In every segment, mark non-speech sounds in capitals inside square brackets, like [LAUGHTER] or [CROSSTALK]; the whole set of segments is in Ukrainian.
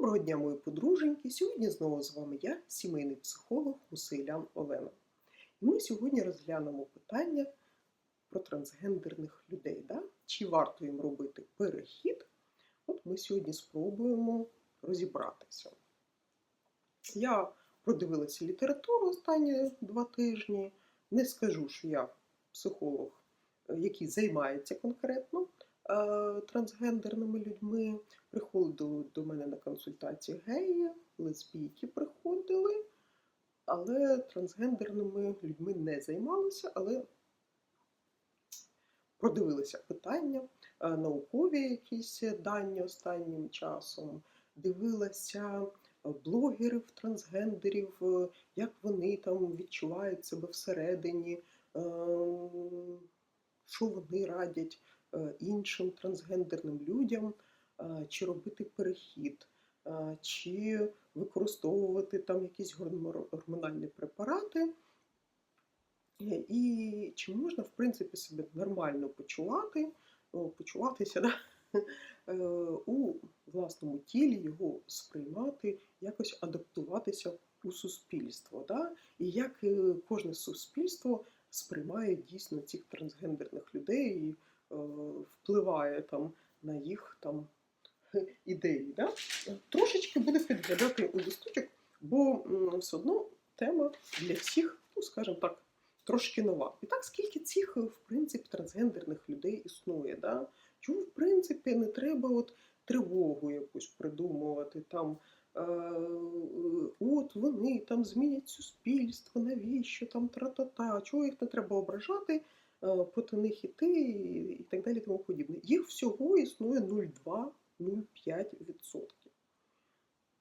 Доброго дня, мої подруженьки! Сьогодні знову з вами я, сімейний психолог Мусилян Олена. І ми сьогодні розглянемо питання про трансгендерних людей. Да? Чи варто їм робити перехід? От ми сьогодні спробуємо розібратися. Я продивилася літературу останні два тижні. Не скажу, що я психолог, е, який займається конкретно трансгендерними людьми. Приходили до мене на консультації геї, лесбійки приходили, але трансгендерними людьми не займалися, але продивилися питання, е, наукові якісь дані останнім часом, дивилася блогерів, трансгендерів, е, як вони там відчувають себе всередині, е, що вони радять е, іншим трансгендерним людям, е, чи робити перехід, е, чи використовувати там якісь гормональні препарати. Е, І чи можна, в принципі, себе нормально почувати, почуватися да? е, у власному тілі, його сприймати, якось адаптуватися у суспільство. Да? І як е, кожне суспільство сприймає дійсно цих трансгендерних людей е, впливає там на їх там [LAUGHS] ідеї. Да? Трошечки буде підглядати у листочок, бо все одно тема для всіх, ну скажімо так, трошки нова. І так, скільки цих, в принципі, трансгендерних людей існує? Да? Чому, в принципі, не треба от тривогу якусь придумувати там. е, От вони там змінять суспільство, навіщо там тра-та-та, чого їх не треба ображати, е, проти іти і і так далі, тому подібне. Їх всього існує 0,2-0,5%.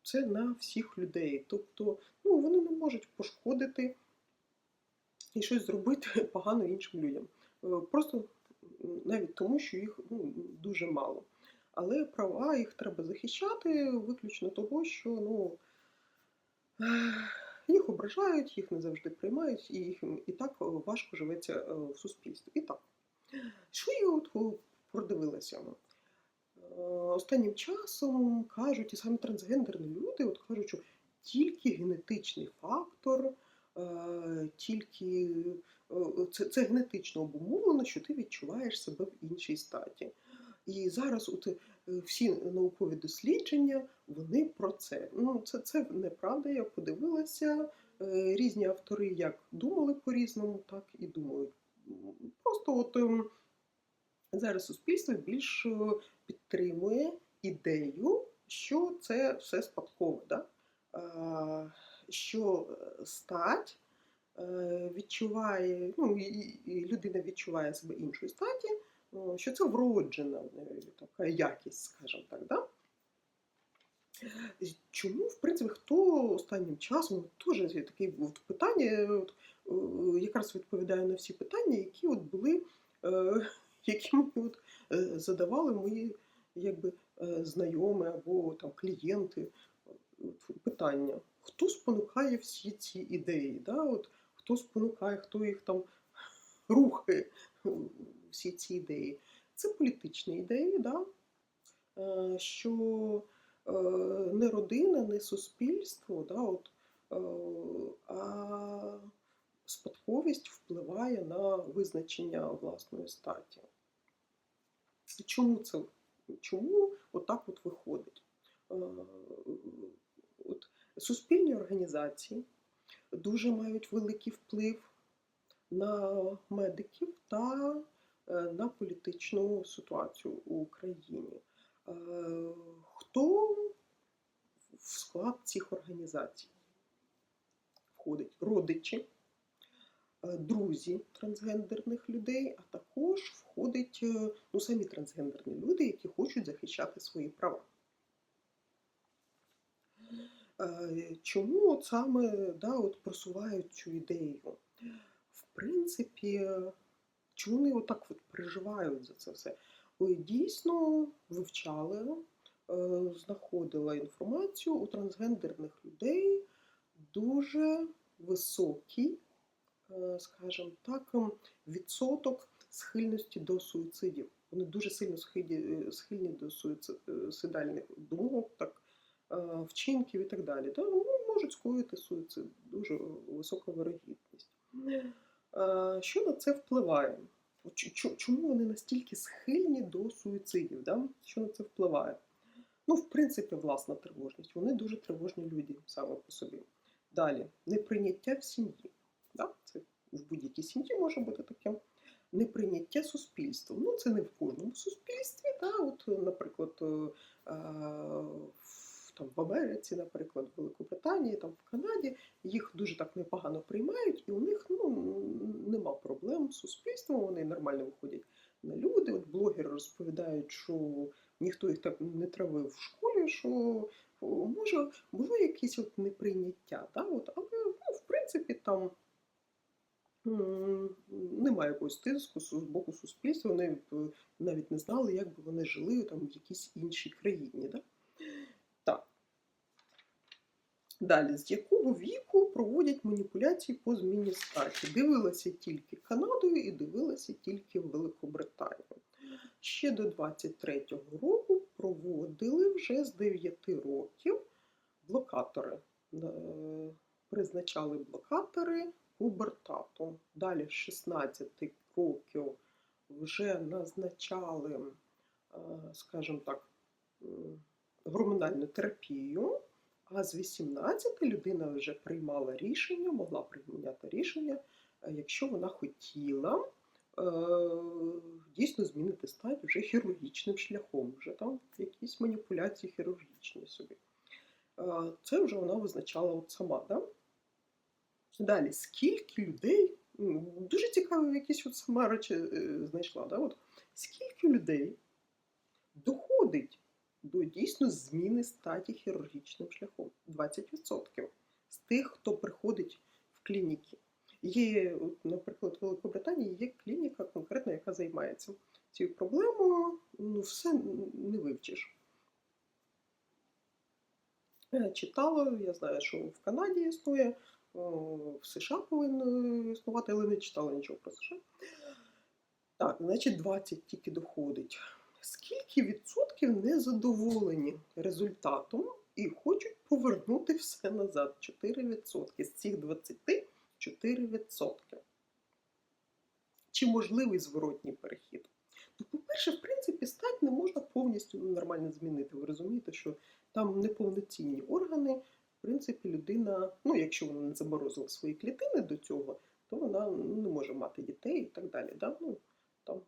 Це на всіх людей. Тобто, ну, вони не можуть пошкодити і щось зробити [LAUGHS] погано іншим людям. Е, Просто навіть тому, що їх ну, дуже мало. Але права їх треба захищати виключно того, що ну, їх ображають, їх не завжди приймають, і їх і так важко живеться е, в суспільстві. І так, що я от е, продивилася? Е, Останнім часом кажуть, і самі трансгендерні люди от кажуть, що тільки генетичний фактор, е, тільки е, це, це генетично обумовлено, що ти відчуваєш себе в іншій статі. І зараз от, е, всі наукові дослідження вони про це. Ну, це, це неправда, я подивилася. Е, Різні автори як думали по-різному, так і думають. Просто от ем, зараз суспільство більш е, підтримує ідею, що це все спадкове. Да? Що е, стать відчуває, ну, і, людина відчуває себе іншої статі, що це вроджена така якість, скажімо так. Да? Чому, в принципі, хто останнім часом теж таке от питання, от, е, якраз відповідає на всі питання, які от були, які [LAUGHS] мені от, задавали мої якби, знайомі або там, клієнти. Питання, хто спонукає всі ці ідеї? Да? От, хто спонукає, хто їх там [LAUGHS] рухає, всі ці ідеї? Це політичні ідеї, да? Е, що е, не родина, не суспільство, да, от, е, а спадковість впливає на визначення власної статі. Чому це? Чому отак от виходить? От, суспільні організації дуже мають великий вплив на медиків та на політичну ситуацію у Україні. Е, Хто в склад цих організацій входить? Родичі, е, друзі трансгендерних людей, а також входять е, ну, самі трансгендерні люди, які хочуть захищати свої права. Е, Чому от саме да, от просувають цю ідею? В принципі, чому вони отак от переживають за це все? Ой, Дійсно вивчали, е, знаходила інформацію у трансгендерних людей дуже високий, е, скажімо так, ем, відсоток схильності до суїцидів. Вони дуже сильно схильні, е, до суїцидальних думок, так е, вчинків і так далі, да, ну, можуть скоїти суїцид, дуже висока вирогідність. Е, Що на це впливає? Чому вони настільки схильні до суїцидів? Да? Що на це впливає? Ну, в принципі, власна тривожність. Вони дуже тривожні люди саме по собі. Далі, неприйняття в сім'ї. Да? Це в будь-якій сім'ї може бути таке. Неприйняття суспільством. Ну, це не в кожному суспільстві. Да? От, наприклад, е, е, в, там, в Америці, наприклад, в Великобританії, там, в Канаді їх дуже так непогано приймають, і у них ну, нема проблем з суспільством, вони нормально виходять на люди. От блогери розповідають, що ніхто їх так не травив в школі, що може було якесь от неприйняття. Да? От, але ну, в принципі там немає якогось тиску з боку суспільства, вони е, навіть не знали, як би вони жили там в якійсь іншій країні. Да? Так. Далі, з якого віку проводять маніпуляції по зміні статі? Дивилася тільки Канадою і дивилася тільки Великобританію. Ще до 23-го року проводили вже з 9 років блокатори. Е, Призначали блокатори пубертату. Далі з 16 років вже назначали, е, скажімо так, гормональну терапію. А з 18 людина вже приймала рішення, могла прийняти рішення, е, якщо вона хотіла е, дійсно змінити стать вже хірургічним шляхом, вже там якісь маніпуляції хірургічні собі. Е, Це вже вона визначала от сама. Да? Далі, скільки людей, дуже цікаво, якісь от сама речі знайшла. Да? От, скільки людей доходить до дійсно зміни статі хірургічним шляхом. 20% з тих, хто приходить в клініки. Є, наприклад, в Великобританії є клініка конкретна, яка займається цією проблемою. Ну, все не вивчиш. Читала, я знаю, що в Канаді існує, в США повинно існувати, але не читала нічого про США. Так, значить, 20 тільки доходить. Скільки відсотків не задоволені результатом і хочуть повернути все назад? 4%. З цих 20 4%. Чи можливий зворотній перехід? Ну, по-перше, в принципі, стать не можна повністю нормально змінити. Ви розумієте, що там неповноцінні органи. В принципі, людина, ну, якщо вона не заморозила свої клітини до цього, то вона не може мати дітей і так далі. Да? Ну, там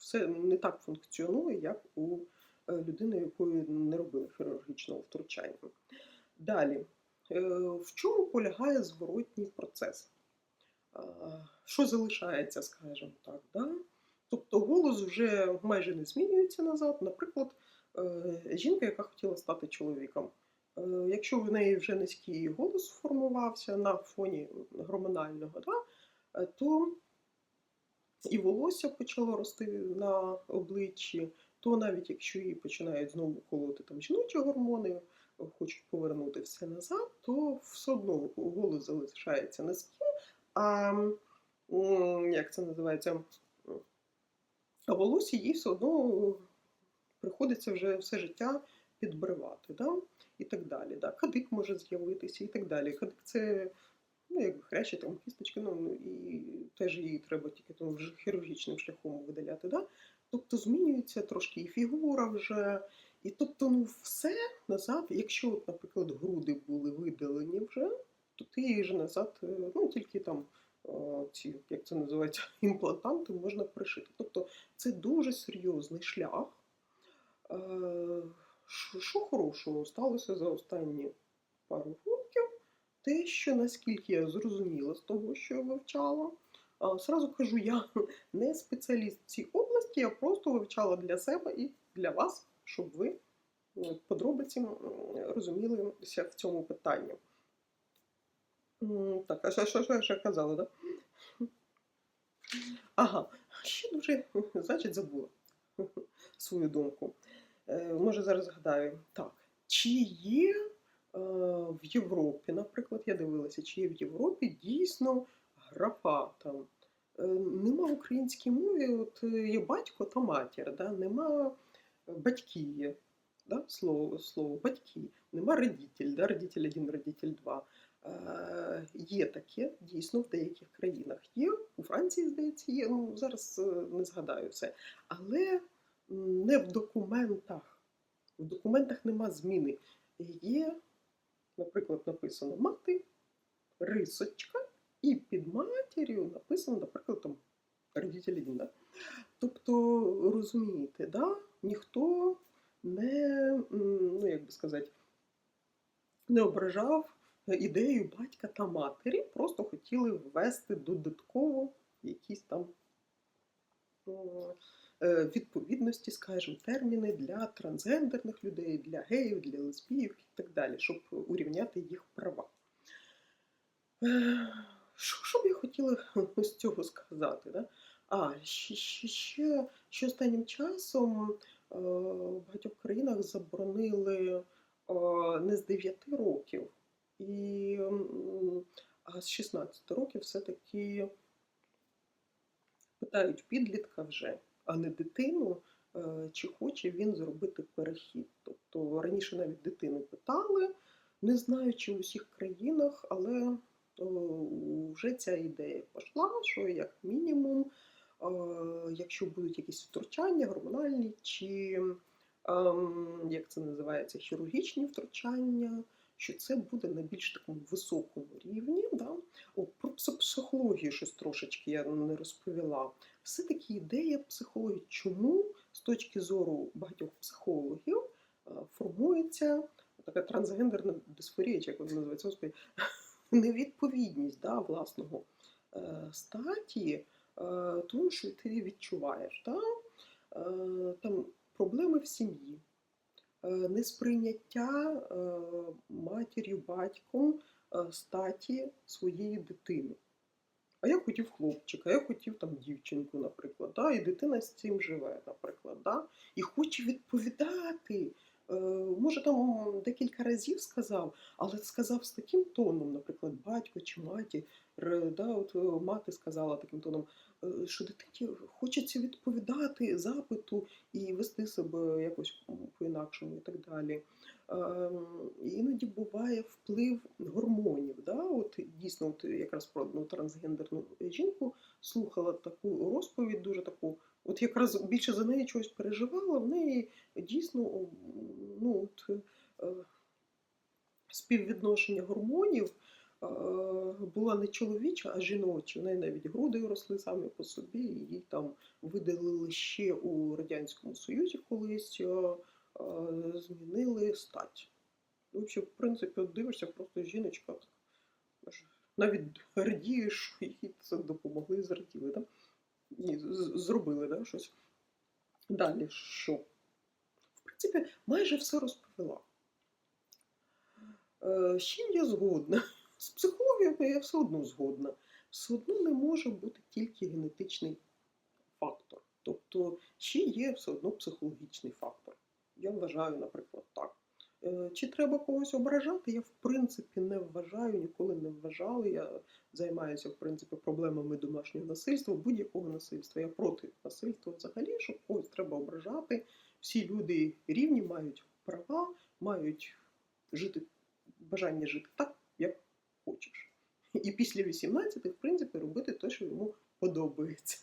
все не так функціонує, як у е, людини, якої не робили хірургічного втручання. Далі, е, в чому полягає зворотній процес? Що залишається, скажімо так? Да? Тобто голос вже майже не змінюється назад. Наприклад, е, жінка, яка хотіла стати чоловіком. Якщо в неї вже низький голос сформувався на фоні гормонального, да, то і волосся почало рости на обличчі, то навіть якщо її починають знову колоти там жіночі гормони, хочуть повернути все назад, то все одно голос залишається низьким, а як це називається? А волосся їй все одно приходиться вже все життя підбривати, да? і так далі. Да? Кадик може з'явитися і так далі. Кадик це ну, якби хрящі, там кісточки, ну і теж її треба тільки там хірургічним шляхом видаляти. Да? Тобто змінюється трошки і фігура вже. І тобто, ну все назад, якщо, от, наприклад, груди були видалені вже, то ти її вже назад, е, ну тільки там ці, як це називається, [LAUGHS] імплантанти можна пришити. Тобто це дуже серйозний шлях. Е, що хорошого сталося за останні пару років? Те, що наскільки я зрозуміла з того, що я вивчала, Сразу кажу, я [LAUGHS] не спеціаліст в цій області, я просто вивчала для себе і для вас, щоб ви подробиці розумілися в цьому питанні. Так, а що, що я ще казала, так? Да? Ага, ще дуже, [LAUGHS] значить, забула [LAUGHS] свою думку. Е, Може, зараз згадаю. Так, чи є в Європі, наприклад, я дивилася, чи є в Європі дійсно графа там. Е, Нема в українській мові, от е, є батько та матір, да? нема батьки є. да, слово, слово батьки, нема родитель, да, родитель один, родитель два. Е, є таке дійсно в деяких країнах. Є у Франції, здається, є. Ну зараз е, не згадаю все. Але не в документах. В документах нема зміни. Є, наприклад, написано мати, рисочка, і під матір'ю написано, наприклад, там родитель один. Да? Тобто, розумієте, да? ніхто не, ну як би сказати, не ображав ідею батька та матері, просто хотіли ввести додатково якісь там відповідності, скажімо, терміни для трансгендерних людей, для геїв, для лесбійок і так далі, щоб урівняти їх права. Е, Що, б я хотіла [LAUGHS] з цього сказати? Да? А, ще, ще, останнім часом е, в багатьох країнах заборонили е, не з 9 років, і а з 16 років все-таки питають підлітка вже, а не дитину, е, чи хоче він зробити перехід. Тобто раніше навіть дитини питали, не знаю, чи в усіх країнах, але е, вже ця ідея пішла, що як мінімум, е, якщо будуть якісь втручання гормональні чи ем, як це називається, хірургічні втручання, що це буде на більш такому високому рівні. Да? О, про психологію щось трошечки я не розповіла. Все-таки ідея психології, чому з точки зору багатьох психологів е, формується така трансгендерна дисфорія, як вона називається, господи, [LAUGHS] невідповідність да, власного е, статі, е, тому що ти відчуваєш. Да? Там проблеми в сім'ї, несприйняття е, матір'ю, батьком е, статі своєї дитини. А я хотів хлопчика, я хотів там дівчинку, наприклад, да? і дитина з цим живе, наприклад, да? і хоче відповідати. Е, Може, там декілька разів сказав, але сказав з таким тоном, наприклад, батько чи маті, р- да, от е, мати сказала таким тоном, е, що дитині хочеться відповідати запиту і вести себе якось по-інакшому і так далі. Ем, Іноді буває вплив гормонів. Да? От дійсно, от якраз про одну трансгендерну жінку слухала таку розповідь, дуже таку. От якраз більше за неї чогось переживала, в неї дійсно ну, от, е, співвідношення гормонів е, була не чоловіча, а жіноча. В неї навіть груди росли самі по собі, їй там видалили ще у Радянському Союзі колись, е, е, змінили стать. Ну, взагалі, в принципі, дивишся, просто жіночка навіть радієш, що [LAUGHS] їй це допомогли, зраділи. Да? Ні, зробили да, щось. Далі що? В принципі, майже все розповіла. Е, З чим я згодна? З психологією я все одно згодна. Все одно не може бути тільки генетичний фактор. Тобто ще є все одно психологічний фактор. Я вважаю, наприклад, так. Е, Чи треба когось ображати? Я в принципі не вважаю, ніколи не вважала. Я займаюся в принципі проблемами домашнього насильства, будь-якого насильства. Я проти насильства взагалі, що когось треба ображати. Всі люди рівні, мають права, мають жити бажання жити так, як хочеш. І після 18, в принципі, робити те, що йому подобається.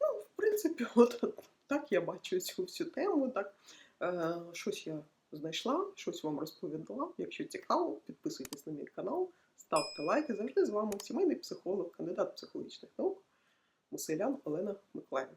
Ну, в принципі, [LAUGHS] от так я бачу цю всю тему. Так, е, щось я знайшла, щось вам розповідала. Якщо цікаво, підписуйтесь на мій канал, ставте лайки. Завжди з вами сімейний психолог, кандидат психологічних наук, Мусилян Олена Миколаївна.